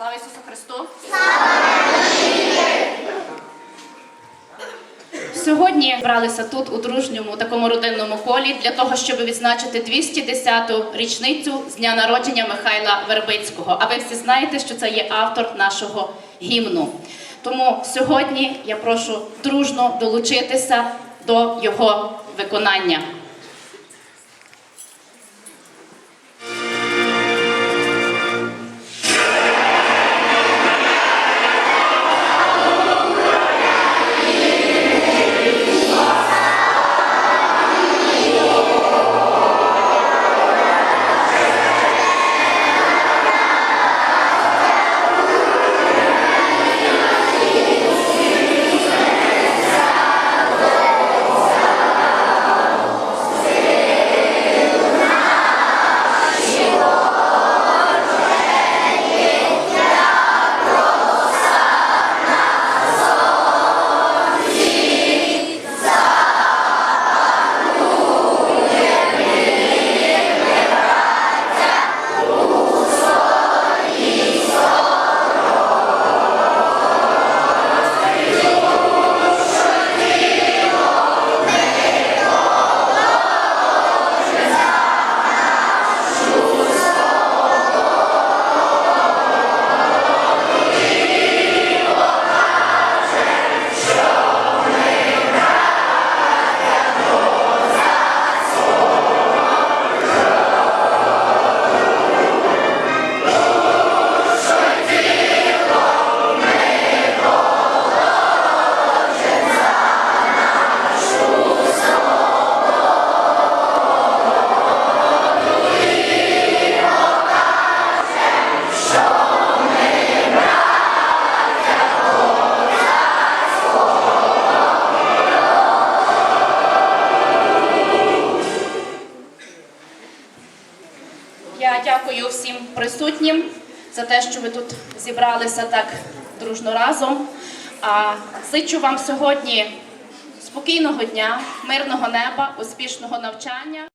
Слава Ісусу Христу! Сьогодні зібралися тут у дружньому такому родинному колі для того, щоб відзначити 210-ту річницю з дня народження Михайла Вербицького. А ви всі знаєте, що це є автор нашого гімну. Тому сьогодні я прошу дружно долучитися до його виконання. Я дякую всім присутнім за те, що ви тут зібралися так дружно разом. А зичу вам сьогодні спокійного дня, мирного неба, успішного навчання.